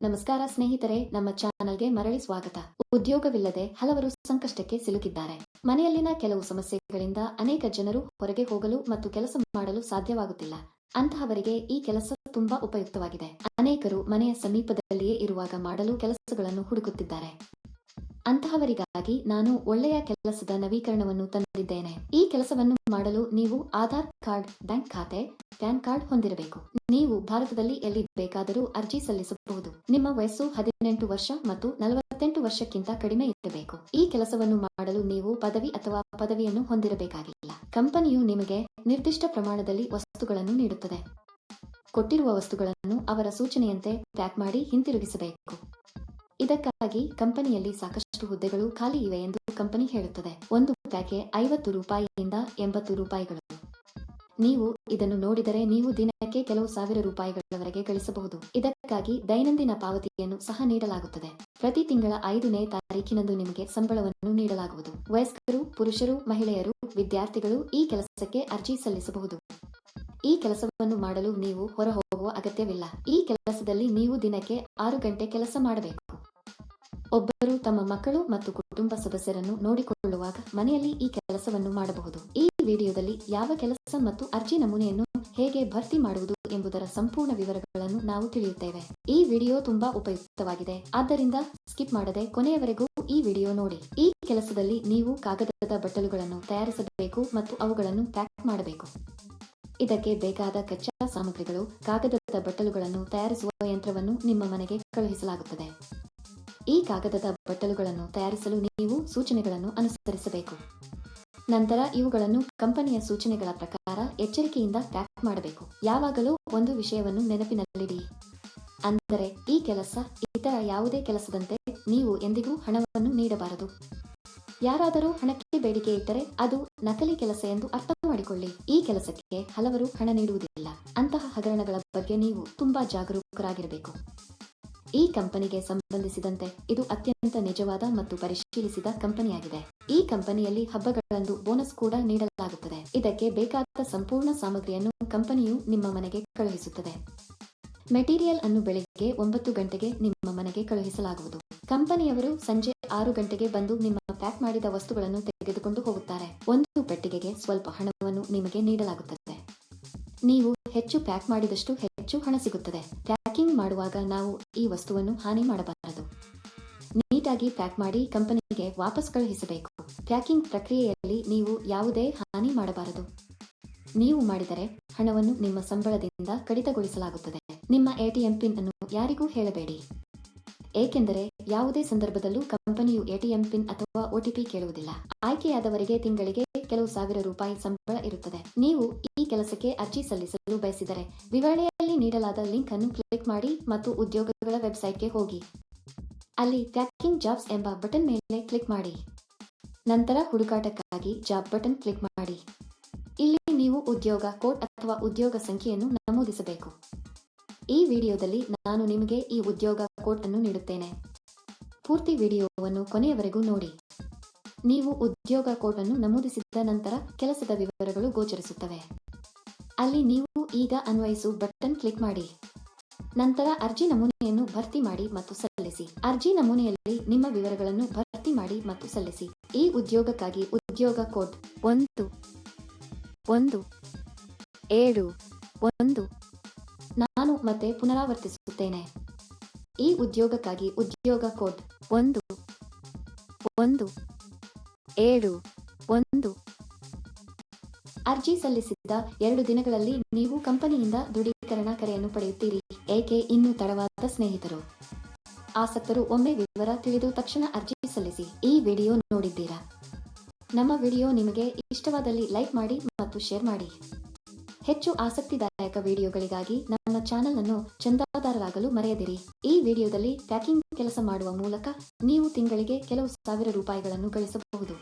ನಮಸ್ಕಾರ ಸ್ನೇಹಿತರೆ, ನಮ್ಮ ಚಾನಲ್ಗೆ ಮರಳಿ ಸ್ವಾಗತ. ಉದ್ಯೋಗವಿಲ್ಲದೆ ಹಲವರು ಸಂಕಷ್ಟಕ್ಕೆ ಸಿಲುಕಿದ್ದಾರೆ. ಮನೆಯಲ್ಲಿನ ಕೆಲವು ಸಮಸ್ಯೆಗಳಿಂದ ಅನೇಕ ಜನರು ಹೊರಗೆ ಹೋಗಲು ಮತ್ತು ಕೆಲಸ ಮಾಡಲು ಸಾಧ್ಯವಾಗುತ್ತಿಲ್ಲ. ಅಂತಹವರಿಗೆ ಈ ಕೆಲಸ ತುಂಬಾ ಉಪಯುಕ್ತವಾಗಿದೆ. ಅನೇಕರು ಮನೆಯ ಸಮೀಪದಲ್ಲಿಯೇ ಇರುವಾಗ ಮಾಡಲು ಕೆಲಸಗಳನ್ನು ಹುಡುಕುತ್ತಿದ್ದಾರೆ. ಅಂತಹವರಿಗಾಗಿ ನಾನು ಒಳ್ಳೆಯ ಕೆಲಸದ ನವೀಕರಣವನ್ನು ತಂದಿದ್ದೇನೆ. ಈ ಕೆಲಸವನ್ನು ಮಾಡಲು ನೀವು ಆಧಾರ್ ಕಾರ್ಡ್, ಬ್ಯಾಂಕ್ ಖಾತೆ, ಪ್ಯಾನ್ ಕಾರ್ಡ್ ಹೊಂದಿರಬೇಕು. ನೀವು ಭಾರತದಲ್ಲಿ ಎಲ್ಲಿ ಬೇಕಾದರೂ ಅರ್ಜಿ ಸಲ್ಲಿಸಬಹುದು. ನಿಮ್ಮ ವಯಸ್ಸು ಹದಿನೆಂಟು ವರ್ಷ ಮತ್ತು ನಲವತ್ತೆಂಟು ವರ್ಷಕ್ಕಿಂತ ಕಡಿಮೆ ಇರಬೇಕು. ಈ ಕೆಲಸವನ್ನು ಮಾಡಲು ನೀವು ಪದವಿ ಅಥವಾ ಪದವಿಯನ್ನು ಹೊಂದಿರಬೇಕಾಗಿಲ್ಲ. ಕಂಪನಿಯು ನಿಮಗೆ ನಿರ್ದಿಷ್ಟ ಪ್ರಮಾಣದಲ್ಲಿ ವಸ್ತುಗಳನ್ನು ನೀಡುತ್ತದೆ. ಕೊಟ್ಟಿರುವ ವಸ್ತುಗಳನ್ನು ಅವರ ಸೂಚನೆಯಂತೆ ಪ್ಯಾಕ್ ಮಾಡಿ ಹಿಂತಿರುಗಿಸಬೇಕು. ಇದಕ್ಕಾಗಿ ಕಂಪನಿಯಲ್ಲಿ ಸಾಕಷ್ಟು ಹುದ್ದೆಗಳು ಖಾಲಿ ಇವೆ ಎಂದು ಕಂಪನಿ ಹೇಳುತ್ತದೆ. ಒಂದು ಪ್ಯಾಕೆ ಐವತ್ತು ರೂಪಾಯಿಯಿಂದ ಎಂಬತ್ತು ರೂಪಾಯಿಗಳು. ನೀವು ಇದನ್ನು ನೋಡಿದರೆ ನೀವು ದಿನಕ್ಕೆ ಕೆಲವು ಸಾವಿರ ರೂಪಾಯಿಗಳವರೆಗೆ ಗಳಿಸಬಹುದು. ಇದಕ್ಕಾಗಿ ದೈನಂದಿನ ಪಾವತಿಯನ್ನು ಸಹ ನೀಡಲಾಗುತ್ತದೆ. ಪ್ರತಿ ತಿಂಗಳ ಐದನೇ ತಾರೀಕಿನಂದು ನಿಮಗೆ ಸಂಬಳವನ್ನು ನೀಡಲಾಗುವುದು. ವಯಸ್ಕರು, ಪುರುಷರು, ಮಹಿಳೆಯರು, ವಿದ್ಯಾರ್ಥಿಗಳು ಈ ಕೆಲಸಕ್ಕೆ ಅರ್ಜಿ ಸಲ್ಲಿಸಬಹುದು. ಈ ಕೆಲಸವನ್ನು ಮಾಡಲು ನೀವು ಹೊರ ಹೋಗುವ ಅಗತ್ಯವಿಲ್ಲ. ಈ ಕೆಲಸದಲ್ಲಿ ನೀವು ದಿನಕ್ಕೆ ಆರು ಗಂಟೆ ಕೆಲಸ ಮಾಡಬೇಕು. ಒಬ್ಬರು ತಮ್ಮ ಮಕ್ಕಳು ಮತ್ತು ಕುಟುಂಬ ಸದಸ್ಯರನ್ನು ನೋಡಿಕೊಳ್ಳುವಾಗ ಮನೆಯಲ್ಲಿ ಈ ಕೆಲಸವನ್ನು ಮಾಡಬಹುದು. ಈ ವಿಡಿಯೋದಲ್ಲಿ ಯಾವ ಕೆಲಸ ಮತ್ತು ಅರ್ಜಿ ನಮೂನೆಯನ್ನು ಹೇಗೆ ಭರ್ತಿ ಮಾಡುವುದು ಎಂಬುದರ ಸಂಪೂರ್ಣ ವಿವರಗಳನ್ನು ನಾವು ತಿಳಿಯುತ್ತೇವೆ. ಈ ವಿಡಿಯೋ ತುಂಬಾ ಉಪಯುಕ್ತವಾಗಿದೆ. ಆದ್ದರಿಂದ ಸ್ಕಿಪ್ ಮಾಡದೆ ಕೊನೆಯವರೆಗೂ ಈ ವಿಡಿಯೋ ನೋಡಿ. ಈ ಕೆಲಸದಲ್ಲಿ ನೀವು ಕಾಗದದ ಬಟ್ಟಲುಗಳನ್ನು ತಯಾರಿಸಬೇಕು ಮತ್ತು ಅವುಗಳನ್ನು ಪ್ಯಾಕ್ ಮಾಡಬೇಕು. ಇದಕ್ಕೆ ಬೇಕಾದ ಕಚ್ಚಾ ಸಾಮಗ್ರಿಗಳು, ಕಾಗದದ ಬಟ್ಟಲುಗಳನ್ನು ತಯಾರಿಸುವ ಯಂತ್ರವನ್ನು ನಿಮ್ಮ ಮನೆಗೆ ಕಳುಹಿಸಲಾಗುತ್ತದೆ. ಈ ಕಾಗದದ ಬಟ್ಟಲುಗಳನ್ನು ತಯಾರಿಸಲು ನೀವು ಸೂಚನೆಗಳನ್ನು ಅನುಸರಿಸಬೇಕು. ನಂತರ ಇವುಗಳನ್ನು ಕಂಪನಿಯ ಸೂಚನೆಗಳ ಪ್ರಕಾರ ಎಚ್ಚರಿಕೆಯಿಂದ ಪ್ಯಾಕ್ ಮಾಡಬೇಕು. ಯಾವಾಗಲೂ ಒಂದು ವಿಷಯವನ್ನು ನೆನಪಿನಲ್ಲಿಡಿ. ಅಂದರೆ, ಈ ಕೆಲಸ ಇತರ ಯಾವುದೇ ಕೆಲಸದಂತೆ ನೀವು ಎಂದಿಗೂ ಹಣವನ್ನು ನೀಡಬಾರದು. ಯಾರಾದರೂ ಹಣಕ್ಕೆ ಬೇಡಿಕೆ ಇಟ್ಟರೆ ಅದು ನಕಲಿ ಕೆಲಸ ಎಂದು ಅರ್ಥ ಮಾಡಿಕೊಳ್ಳಿ ಈ ಕೆಲಸಕ್ಕೆ ಹಲವರು ಹಣ ನೀಡುವುದಿಲ್ಲ. ಅಂತಹ ಹಗರಣಗಳ ಬಗ್ಗೆ ನೀವು ತುಂಬಾ ಜಾಗರೂಕರಾಗಿರಬೇಕು. ಈ ಕಂಪನಿಗೆ ಸಂಬಂಧಿಸಿದಂತೆ ಇದು ಅತ್ಯಂತ ನಿಜವಾದ ಮತ್ತು ಪರಿಶೀಲಿಸಿದ ಕಂಪನಿಯಾಗಿದೆ. ಈ ಕಂಪನಿಯಲ್ಲಿ ಹಬ್ಬಗಳಂದು ಬೋನಸ್ ಕೂಡ ನೀಡಲಾಗುತ್ತದೆ. ಇದಕ್ಕೆ ಬೇಕಾದ ಸಂಪೂರ್ಣ ಸಾಮಗ್ರಿಯನ್ನು ಕಂಪನಿಯು ನಿಮ್ಮ ಮನೆಗೆ ಕಳುಹಿಸುತ್ತದೆ. ಮೆಟೀರಿಯಲ್ ಅನ್ನು ಬೆಳಿಗ್ಗೆ ಒಂಬತ್ತು ಗಂಟೆಗೆ ನಿಮ್ಮ ಮನೆಗೆ ಕಳುಹಿಸಲಾಗುವುದು. ಕಂಪನಿಯವರು ಸಂಜೆ ಆರು ಗಂಟೆಗೆ ಬಂದು ನಿಮ್ಮ ಪ್ಯಾಕ್ ಮಾಡಿದ ವಸ್ತುಗಳನ್ನು ತೆಗೆದುಕೊಂಡು ಹೋಗುತ್ತಾರೆ. ಒಂದು ಪೆಟ್ಟಿಗೆಗೆ ಸ್ವಲ್ಪ ಹಣವನ್ನು ನಿಮಗೆ ನೀಡಲಾಗುತ್ತದೆ. ನೀವು ಹೆಚ್ಚು ಪ್ಯಾಕ್ ಮಾಡಿದಷ್ಟು ಹೆಚ್ಚು ಹಣ ಸಿಗುತ್ತದೆ. ಪ್ಯಾಕಿಂಗ್ ಮಾಡುವಾಗ ನಾವು ಈ ವಸ್ತುವನ್ನು ಹಾನಿ ಮಾಡಬಾರದು. ನೀಟಾಗಿ ಪ್ಯಾಕ್ ಮಾಡಿ ಕಂಪನಿಗೆ ವಾಪಸ್ ಕಳುಹಿಸಬೇಕು. ಪ್ಯಾಕಿಂಗ್ ಪ್ರಕ್ರಿಯೆಯಲ್ಲಿ ನೀವು ಯಾವುದೇ ಹಾನಿ ಮಾಡಬಾರದು. ನೀವು ಮಾಡಿದರೆ ಹಣವನ್ನು ನಿಮ್ಮ ಸಂಬಳದಿಂದ ಕಡಿತಗೊಳಿಸಲಾಗುತ್ತದೆ. ನಿಮ್ಮ ಎಟಿಎಂ ಪಿನ್ ಅನ್ನು ಯಾರಿಗೂ ಹೇಳಬೇಡಿ. ಏಕೆಂದರೆ ಯಾವುದೇ ಸಂದರ್ಭದಲ್ಲೂ ಕಂಪನಿಯು ಎಟಿಎಂ ಪಿನ್ ಅಥವಾ ಒಟಿಪಿ ಕೇಳುವುದಿಲ್ಲ. ಆಯ್ಕೆಯಾದವರಿಗೆ ತಿಂಗಳಿಗೆ ಕೆಲವು ಸಾವಿರ ರೂಪಾಯಿ ಸಂಬಳ ಇರುತ್ತದೆ. ನೀವು ಈ ಕೆಲಸಕ್ಕೆ ಅರ್ಜಿ ಸಲ್ಲಿಸಲು ಬಯಸಿದರೆ ವಿವರಣೆಯಲ್ಲಿ ನೀಡಲಾದ ಲಿಂಕ್ ಅನ್ನು ಕ್ಲಿಕ್ ಮಾಡಿ ಮತ್ತು ಉದ್ಯೋಗಗಳ ವೆಬ್ಸೈಟ್ಗೆ ಹೋಗಿ. ಅಲ್ಲಿ ಪ್ಯಾಕಿಂಗ್ ಜಾಬ್ಸ್ ಎಂಬ ಬಟನ್ ಮೇಲೆ ಕ್ಲಿಕ್ ಮಾಡಿ. ನಂತರ ಹುಡುಕಾಟಕ್ಕಾಗಿ ಜಾಬ್ ಬಟನ್ ಕ್ಲಿಕ್ ಮಾಡಿ. ಇಲ್ಲಿ ನೀವು ಉದ್ಯೋಗ ಕೋಡ್ ಅಥವಾ ಉದ್ಯೋಗ ಸಂಖ್ಯೆಯನ್ನು ನಮೂದಿಸಬೇಕು. ಈ ವಿಡಿಯೋದಲ್ಲಿ ನಾನು ನಿಮಗೆ ಈ ಉದ್ಯೋಗ ಕೋಡ್ ಅನ್ನು ನೀಡುತ್ತೇನೆ. ಪೂರ್ತಿ ವಿಡಿಯೋವನ್ನು ಕೊನೆಯವರೆಗೂ ನೋಡಿ. ನೀವು ಉದ್ಯೋಗ ಕೋಡ್ ಅನ್ನು ನಮೂದಿಸಿದ ನಂತರ ಕೆಲಸದ ವಿವರಗಳು ಗೋಚರಿಸುತ್ತವೆ. ಅಲ್ಲಿ ನೀವು ಈಗ ಅನ್ವಯಿಸು ಬಟನ್ ಕ್ಲಿಕ್ ಮಾಡಿ. ನಂತರ ಅರ್ಜಿ ನಮೂನೆಯನ್ನು ಭರ್ತಿ ಮಾಡಿ ಮತ್ತು ಸಲ್ಲಿಸಿ. ಅರ್ಜಿ ನಮೂನೆಯಲ್ಲಿ ನಿಮ್ಮ ವಿವರಗಳನ್ನು ಭರ್ತಿ ಮಾಡಿ ಮತ್ತು ಸಲ್ಲಿಸಿ. ಈ ಉದ್ಯೋಗಕ್ಕಾಗಿ ಉದ್ಯೋಗ ಕೋಡ್ ಒಂದು ಒಂದು, ಏಳು, ಒಂದು, ನಾನು ಮತ್ತೆ ಪುನರಾವರ್ತಿಸುತ್ತೇನೆ. ಈ ಉದ್ಯೋಗಕ್ಕಾಗಿ ಉದ್ಯೋಗ ಕೋಡ್ ಒಂದು ಒಂದು, ಏಳು, ಒಂದು ಅರ್ಜಿ ಸಲ್ಲಿಸಿದ ಎರಡು ದಿನಗಳಲ್ಲಿ ನೀವು ಕಂಪನಿಯಿಂದ ದೃಢೀಕರಣ ಕರೆಯನ್ನು ಪಡೆಯುತ್ತೀರಿ, ಏಕೆ ಇನ್ನೂ ತಡವಾದ ಸ್ನೇಹಿತರು? ಆಸಕ್ತರು ಒಮ್ಮೆ ವಿವರ ತಿಳಿದು ತಕ್ಷಣ ಅರ್ಜಿ ಸಲ್ಲಿಸಿ ಈ ವಿಡಿಯೋ ನೋಡಿದ್ದೀರಾ? ನಮ್ಮ ವಿಡಿಯೋ ನಿಮಗೆ ಇಷ್ಟವಾದಲ್ಲಿ ಲೈಕ್ ಮಾಡಿ ಮತ್ತು ಶೇರ್ ಮಾಡಿ. ಹೆಚ್ಚು ಆಸಕ್ತಿದಾಯಕ ವಿಡಿಯೋಗಳಿಗಾಗಿ ನಮ್ಮ ಚಾನೆಲ್ ಅನ್ನು ಚಂದಾದಾರರಾಗಲು ಮರೆಯದಿರಿ. ಈ ವಿಡಿಯೋದಲ್ಲಿ ಪ್ಯಾಕಿಂಗ್ ಕೆಲಸ ಮಾಡುವ ಮೂಲಕ ನೀವು ತಿಂಗಳಿಗೆ ಕೆಲವು ಸಾವಿರ ರೂಪಾಯಿಗಳನ್ನು ಗಳಿಸಬಹುದು.